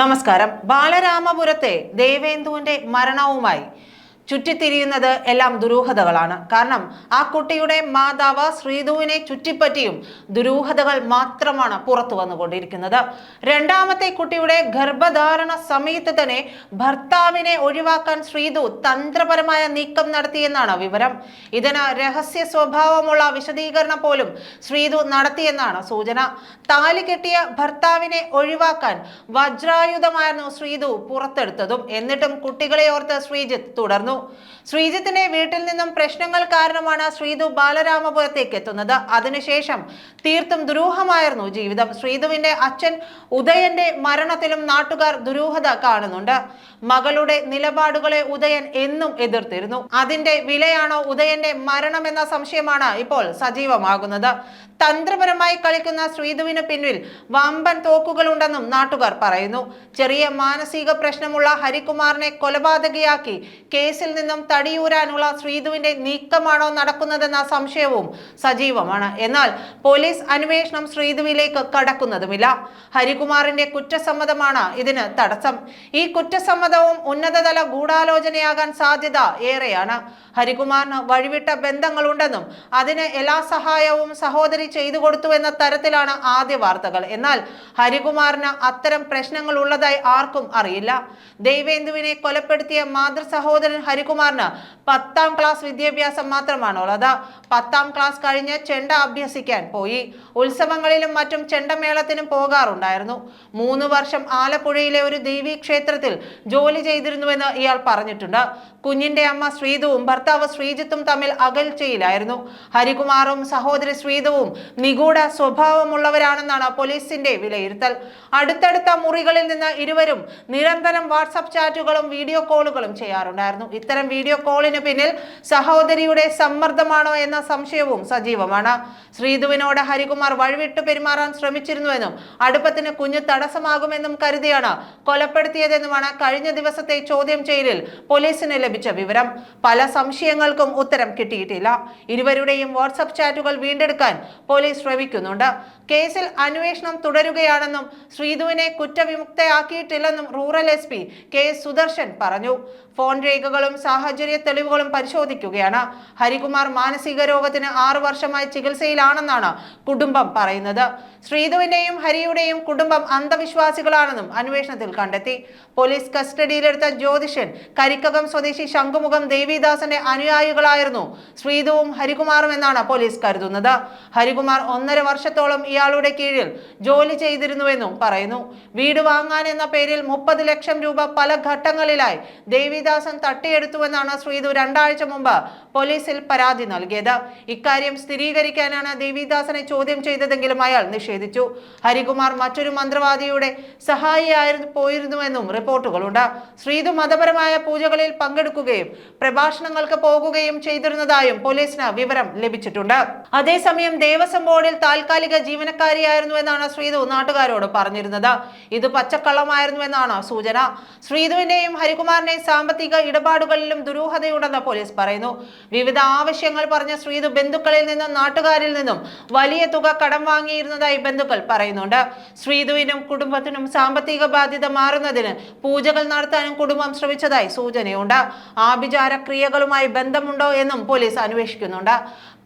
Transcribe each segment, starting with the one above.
നമസ്കാരം. ബാലരാമപുരത്തെ ദേവേന്ദുവിന്റെ മരണവുമായി ചുറ്റിത്തിരിയുന്നത് എല്ലാം ദുരൂഹതകളാണ്. കാരണം ആ കുട്ടിയുടെ മാതാവ് ശ്രീധുവിനെ ചുറ്റിപ്പറ്റിയും ദുരൂഹതകൾ മാത്രമാണ് പുറത്തു വന്നുകൊണ്ടിരിക്കുന്നത്. രണ്ടാമത്തെ കുട്ടിയുടെ ഗർഭധാരണ സമയത്ത് തന്നെ ഭർത്താവിനെ ഒഴിവാക്കാൻ ശ്രീധു തന്ത്രപരമായ നീക്കം നടത്തിയെന്നാണ് വിവരം. ഇതിന് രഹസ്യ സ്വഭാവമുള്ള വിശദീകരണം പോലും ശ്രീധു നടത്തിയെന്നാണ് സൂചന. താലി കെട്ടിയ ഭർത്താവിനെ ഒഴിവാക്കാൻ വജ്രായുധമായിരുന്നു ശ്രീധു പുറത്തെടുത്തതും. എന്നിട്ടും കുട്ടികളെ ഓർത്ത് ശ്രീജിത്ത് തുടർന്നു. ശ്രീജിത്തിന്റെ വീട്ടിൽ നിന്നും പ്രശ്നങ്ങൾ കാരണമാണ് ശ്രീതു ബാലരാമപുരത്തേക്ക് എത്തുന്നത്. അതിനുശേഷം തീർത്തും ദുരൂഹമായിരുന്നു ജീവിതം. ശ്രീതുവിന്റെ അച്ഛൻ ഉദയന്റെ മരണത്തിലും നാട്ടുകാർ ദുരൂഹത കാണുന്നുണ്ട്. മകളുടെ നിലപാടുകളെ ഉദയൻ എന്നും എതിർത്തിരുന്നു. അതിന്റെ വിലയാണോ ഉദയന്റെ മരണമെന്ന സംശയമാണ് ഇപ്പോൾ സജീവമാകുന്നത്. തന്ത്രപരമായി കളിക്കുന്ന ശ്രീധുവിന് പിന്നിൽ വമ്പൻ തോക്കുകളുണ്ടെന്നും നാട്ടുകാർ പറയുന്നു. ചെറിയ മാനസിക പ്രശ്നമുള്ള ഹരികുമാറിനെ കൊലപാതകയാക്കി കേസിൽ നിന്നും തടിയൂരാനുള്ള ശ്രീധുവിന്റെ നീക്കമാണോ നടക്കുന്നതെന്ന സംശയവും സജീവമാണ്. എന്നാൽ പോലീസ് അന്വേഷണം ശ്രീധുവിലേക്ക് കടക്കുന്നതുമില്ല. ഹരികുമാറിന്റെ കുറ്റസമ്മതമാണ് ഇതിന് തടസ്സം. ഈ കുറ്റസമ്മതവും ഉന്നതതല ഗൂഢാലോചനയാകാൻ സാധ്യത ഏറെയാണ്. ഹരികുമാറിന് വഴിവിട്ട ബന്ധങ്ങളുണ്ടെന്നും അതിന് എല്ലാ സഹായവും സഹോദരി ചെയ്തു കൊടുത്തു എന്ന തരത്തിലാണ് ആദ്യ വാർത്തകൾ. എന്നാൽ ഹരികുമാറിന് അത്തരം പ്രശ്നങ്ങൾ ഉള്ളതായി ആർക്കും അറിയില്ല. ദേവേന്ദുവിനെ കൊലപ്പെടുത്തിയ മാതൃ സഹോദരൻ ഹരികുമാറിന് പത്താം ക്ലാസ് വിദ്യാഭ്യാസം മാത്രമാണോ അതാ പത്താം ക്ലാസ് കഴിഞ്ഞ് ചെണ്ട അഭ്യസിക്കാൻ പോയി. ഉത്സവങ്ങളിലും മറ്റും ചെണ്ടമേളത്തിനും പോകാറുണ്ടായിരുന്നു. മൂന്ന് വർഷം ആലപ്പുഴയിലെ ഒരു ദേവീ ക്ഷേത്രത്തിൽ ജോലി ചെയ്തിരുന്നുവെന്ന് ഇയാൾ പറഞ്ഞിട്ടുണ്ട്. കുഞ്ഞിന്റെ അമ്മ ശ്രീതുവും ഭർത്താവ് ശ്രീജിത്തും തമ്മിൽ അകൽച്ചയിലായിരുന്നു. ഹരികുമാറും സഹോദരി ശ്രീതുവും നിഗൂഢ സ്വഭാവമുള്ളവരാണെന്നാണ് പോലീസിന്റെ വിലയിരുത്തൽ. അടുത്തടുത്ത മുറികളിൽ നിന്ന് ഇരുവരും നിരന്തരം വാട്സപ്പ് ചാറ്റുകളും വീഡിയോ കോളുകളും ചെയ്യാറുണ്ടായിരുന്നു. ഇത്തരം വീഡിയോ കോളിന് പിന്നിൽ സഹോദരിയുടെ സമ്മർദ്ദമാണോ എന്ന സംശയവും സജീവമാണ്. ശ്രീധുവിനോട് ഹരികുമാർ വഴിവിട്ടു പെരുമാറാൻ ശ്രമിച്ചിരുന്നുവെന്നും അടുപ്പത്തിന് കുഞ്ഞ് തടസ്സമാകുമെന്നും കരുതിയാണ് കൊലപ്പെടുത്തിയതെന്നുമാണ് കഴിഞ്ഞ ദിവസത്തെ ചോദ്യം ചെയ്യലിൽ പോലീസിന് ലഭിച്ച വിവരം. പല സംശയങ്ങൾക്കും ഉത്തരം കിട്ടിയിട്ടില്ല. ഇരുവരുടെയും വാട്സപ്പ് ചാറ്റുകൾ വീണ്ടെടുക്കാൻ പോലീസ് ശ്രമിക്കുന്നുണ്ട്. കേസിൽ അന്വേഷണം തുടരുകയാണെന്നും ശ്രീധുവിനെ കുറ്റവിമുക്തയാക്കിയിട്ടില്ലെന്നും rural S P K Sudarshan പറഞ്ഞു. ഫോൺ രേഖകളും സാഹചര്യ തെളിവുകളും പരിശോധിക്കുകയാണ്. ഹരികുമാർ മാനസിക രോഗത്തിന് ആറു വർഷമായി ചികിത്സയിലാണെന്നാണ് കുടുംബം പറയുന്നത്. ശ്രീധുവിന്റെയും ഹരിയുടെയും കുടുംബം അന്ധവിശ്വാസികളാണെന്നും അന്വേഷണത്തിൽ കണ്ടെത്തി. പോലീസ് കസ്റ്റഡിയിലെടുത്ത ജ്യോതിഷൻ കരിക്കകം സ്വദേശി ശംഖുമുഖം ദേവിദാസന്റെ അനുയായികളായിരുന്നു ശ്രീധുവും ഹരികുമാറും എന്നാണ് പോലീസ് കരുതുന്നത്. ഹരികുമാർ ഒന്നര വർഷത്തോളം ഇയാളുടെ കീഴിൽ ജോലി ചെയ്തിരുന്നുവെന്നും പറയുന്നു. വീട് വാങ്ങാൻ എന്ന പേരിൽ മുപ്പത് ലക്ഷം രൂപ പല ഘട്ടങ്ങളിലായി ദേവിദാസൻ തട്ടിയെടുത്തുവെന്നാണ് ശ്രീധു രണ്ടാഴ്ച മുമ്പ് പോലീസിൽ പരാതി നൽകിയത്. ഇക്കാര്യം സ്ഥിരീകരിക്കാനാണ് ദേവിദാസനെ ചോദ്യം ചെയ്തതെങ്കിലും അയാൾ നിഷേധിച്ചു. ഹരികുമാർ മറ്റൊരു മന്ത്രവാദിയുടെ സഹായിയായിരുന്നു പോയിരുന്നുവെന്നും റിപ്പോർട്ടുകളുണ്ട്. ശ്രീധു മതപരമായ പൂജകളിൽ പങ്കെടുക്കുകയും പ്രഭാഷണങ്ങൾക്ക് പോകുകയും ചെയ്തിരുന്നതായും പോലീസിന് വിവരം ലഭിച്ചിട്ടുണ്ട്. അതേസമയം ദേവസ്വം ബോർഡിൽ താൽക്കാലിക ജീവനക്കാരിയായിരുന്നു എന്നാണ് ശ്രീധു നാട്ടുകാരോട് പറഞ്ഞിരുന്നത്. ഇത് പച്ചക്കള്ളമായിരുന്നുവെന്നാണ് സൂചന. ശ്രീതുവിന്റെയും ഹരികുമാറിന്റെയും സാമ്പത്തിക ഇടപാടുകളിലും ദുരൂഹതയുണ്ടെന്ന് പോലീസ് പറയുന്നു. വിവിധ ആവശ്യങ്ങൾ പറഞ്ഞ ശ്രീധു ബന്ധുക്കളിൽ നിന്നും നാട്ടുകാരിൽ നിന്നും വലിയ തുക കടം വാങ്ങിയിരുന്നതായി ബന്ധുക്കൾ പറയുന്നുണ്ട്. ശ്രീതുവിനും കുടുംബത്തിനും സാമ്പത്തിക ബാധ്യത മാറുന്നതിന് പൂജകൾ നടത്താനും കുടുംബം ശ്രമിച്ചതായി സൂചനയുണ്ട്. ആഭിചാര ക്രിയകളുമായി ബന്ധമുണ്ടോ എന്നും പോലീസ് അന്വേഷിക്കുന്നുണ്ട്.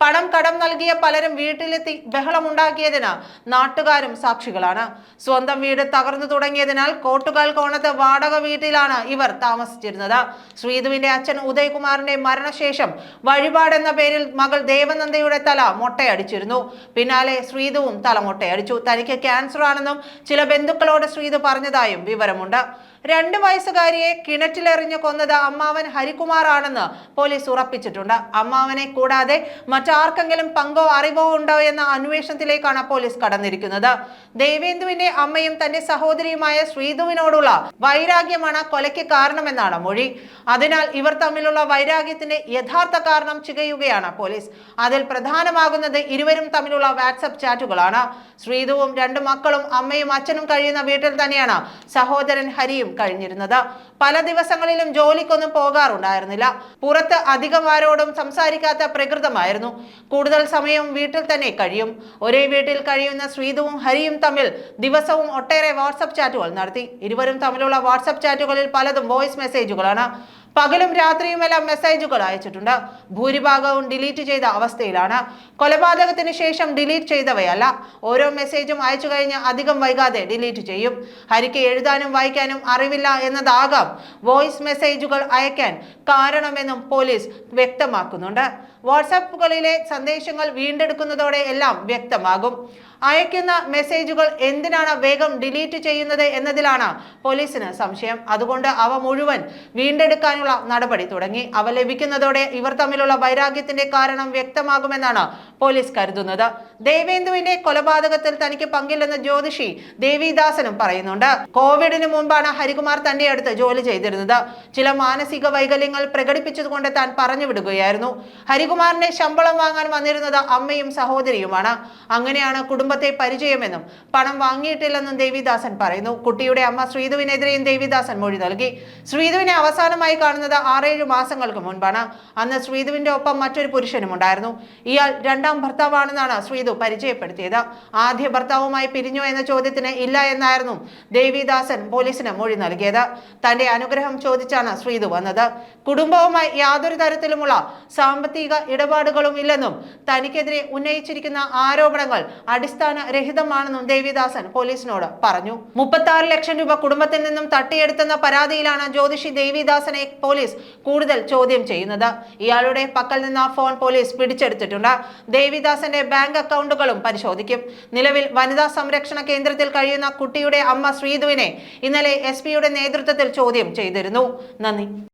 പണം കടം നൽകിയ പലരും വീട്ടിലെത്തി ബഹളമുണ്ടാക്കിയതിന് നാട്ടുകാരും സാക്ഷികളാണ്. സ്വന്തം വീട് തകർന്നു തുടങ്ങിയതിനാൽ കോട്ടുകാൽ കോണത്ത് വാടക വീട്ടിലാണ് ഇവർ താമസിച്ചിരുന്നത്. ശ്രീധുവിന്റെ അച്ഛൻ ഉദയകുമാറിന്റെ മരണശേഷം വഴിപാടെന്ന പേരിൽ മകൾ ദേവനന്ദയുടെ തല മൊട്ടയടിച്ചിരുന്നു. പിന്നാലെ ശ്രീധുവും തല മൊട്ടയടിച്ചു. തനിക്ക് ക്യാൻസർ ആണെന്നും ചില ബന്ധുക്കളോട് ശ്രീധു പറഞ്ഞതായും വിവരമുണ്ട്. രണ്ട് വയസ്സുകാരിയെ കിണറ്റിലെറിഞ്ഞു കൊന്നത് അമ്മാവൻ ഹരികുമാർ ആണെന്ന് പോലീസ് ഉറപ്പിച്ചിട്ടുണ്ട്. അമ്മാവനെ കൂടാതെ മറ്റാർക്കെങ്കിലും പങ്കോ അറിവോ ഉണ്ടോ എന്ന അന്വേഷണത്തിലേക്കാണ് പോലീസ് കടന്നിരിക്കുന്നത്. ദേവേന്ദുവിന്റെ അമ്മയും തന്റെ സഹോദരിയുമായ ശ്രീധുവിനോടുള്ള വൈരാഗ്യമാണ് കൊലയ്ക്ക് കാരണമെന്നാണ് മൊഴി. അതിനാൽ ഇവർ തമ്മിലുള്ള വൈരാഗ്യത്തിന്റെ യഥാർത്ഥ കാരണം ചികയുകയാണ് പോലീസ്. അതിൽ പ്രധാനമാകുന്നത് ഇരുവരും തമ്മിലുള്ള വാട്സപ്പ് ചാറ്റുകളാണ്. ശ്രീധുവും രണ്ട് മക്കളും അമ്മയും അച്ഛനും കഴിയുന്ന വീട്ടിൽ തന്നെയാണ് സഹോദരൻ ഹരിയും കഴിഞ്ഞിരുന്നത്. പല ദിവസങ്ങളിലും ജോലിക്കൊന്നും പോകാറുണ്ടായിരുന്നില്ല. പുറത്ത് അധികം ആരോടും സംസാരിക്കാത്ത പ്രകൃതമായിരുന്നു. കൂടുതൽ സമയം വീട്ടിൽ തന്നെ കഴിയും. ഒരേ വീട്ടിൽ കഴിയുന്ന ശ്രീതുവും ഹരിയും തമ്മിൽ ദിവസവും ഒട്ടേറെ വാട്സപ്പ് ചാറ്റുകൾ നടത്തി. ഇരുവരും തമ്മിലുള്ള വാട്സപ്പ് ചാറ്റുകളിൽ പലതും വോയിസ് മെസ്സേജുകളാണ്. പകലും രാത്രിയുമെല്ലാം മെസ്സേജുകൾ അയച്ചിട്ടുണ്ട്. ഭൂരിഭാഗവും ഡിലീറ്റ് ചെയ്ത അവസ്ഥയിലാണ്. കൊലപാതകത്തിന് ശേഷം ഡിലീറ്റ് ചെയ്തവയല്ല. ഓരോ മെസ്സേജും അയച്ചു കഴിഞ്ഞ് അധികം വൈകാതെ ഡിലീറ്റ് ചെയ്യും. ഹരിക്ക് എഴുതാനും വായിക്കാനും അറിവില്ല എന്നതാകാം വോയിസ് മെസ്സേജുകൾ അയക്കാൻ കാരണമെന്നും പോലീസ് വ്യക്തമാക്കുന്നുണ്ട്. വാട്സാപ്പുകളിലെ സന്ദേശങ്ങൾ വീണ്ടെടുക്കുന്നതോടെ എല്ലാം വ്യക്തമാകും. അയക്കുന്ന മെസ്സേജുകൾ എന്തിനാണ് വേഗം ഡിലീറ്റ് ചെയ്യുന്നത് എന്നതിലാണ് പോലീസിന് സംശയം. അതുകൊണ്ട് അവ മുഴുവൻ വീണ്ടെടുക്കാനുള്ള നടപടി തുടങ്ങി. അവ ലഭിക്കുന്നതോടെ ഇവർ തമ്മിലുള്ള വൈരാഗ്യത്തിന്റെ കാരണം വ്യക്തമാകുമെന്നാണ് പോലീസ് കരുതുന്നത്. ദേവേന്ദുവിന്റെ കൊലപാതകത്തിൽ തനിക്ക് പങ്കില്ലെന്ന് ജ്യോതിഷി ദേവിദാസനും പറയുന്നുണ്ട്. കോവിഡിന് മുമ്പാണ് ഹരികുമാർ തന്റെ അടുത്ത് ജോലി ചെയ്തിരുന്നത്. ചില മാനസിക വൈകല്യങ്ങൾ പ്രകടിപ്പിച്ചതുകൊണ്ട് താൻ പറഞ്ഞു വിടുകയായിരുന്നു. ഹരികുമാറിന്റെ ശമ്പളം വാങ്ങാൻ വന്നിരുന്നത് അമ്മയും സഹോദരിയുമാണ്. അങ്ങനെയാണ് കുടുംബത്തെ പരിചയമെന്നും പണം വാങ്ങിയിട്ടില്ലെന്നും ദേവിദാസൻ പറയുന്നു. കുട്ടിയുടെ അമ്മ ശ്രീധുവിനെതിരെയും ദേവിദാസൻ മൊഴി നൽകി. ശ്രീധുവിനെ അവസാനമായി കാണുന്നത് ആറേഴ് മാസങ്ങൾക്ക് മുൻപാണ്. അന്ന് ശ്രീധുവിന്റെ ഒപ്പം മറ്റൊരു പുരുഷനും ഉണ്ടായിരുന്നു. ഇയാൾ രണ്ടാം ഭർത്താവാണെന്നാണ് ശ്രീധു പരിചയപ്പെടുത്തിയത്. ആദ്യ ഭർത്താവുമായി പിരിഞ്ഞു എന്ന ചോദ്യത്തിന് ഇല്ല എന്നായിരുന്നു ദേവിദാസൻ പോലീസിന് മൊഴി നൽകിയത്. തന്റെ അനുഗ്രഹം ചോദിച്ചാണ് ശ്രീധു വന്നത്. കുടുംബവുമായി യാതൊരു തരത്തിലുമുള്ള സാമ്പത്തിക ഇടപാടുകളും ഇല്ലെന്നും തനിക്കെതിരെ ഉന്നയിച്ചിരിക്കുന്ന ആരോപണങ്ങൾ അടിസ്ഥാന രഹിതമാണെന്നും ദേവിദാസൻ പോലീസിനോട് പറഞ്ഞു. മുപ്പത്തി ലക്ഷം രൂപ കുടുംബത്തിൽ നിന്നും തട്ടിയെടുത്തെന്ന പരാതിയിലാണ് ജ്യോതിഷി ദേവിദാസനെ പോലീസ് കൂടുതൽ ചോദ്യം ചെയ്യുന്നത്. ഇയാളുടെ പക്കൽ നിന്ന് ഫോൺ പോലീസ് പിടിച്ചെടുത്തിട്ടുണ്ട്. ദേവിദാസന്റെ ബാങ്ക് അക്കൗണ്ടുകളും പരിശോധിക്കും. നിലവിൽ വനിതാ സംരക്ഷണ കേന്ദ്രത്തിൽ കഴിയുന്ന കുട്ടിയുടെ അമ്മ ശ്രീധുവിനെ ഇന്നലെ എസ് പിയുടെ നേതൃത്വത്തിൽ ചോദ്യം ചെയ്തിരുന്നു. നന്ദി.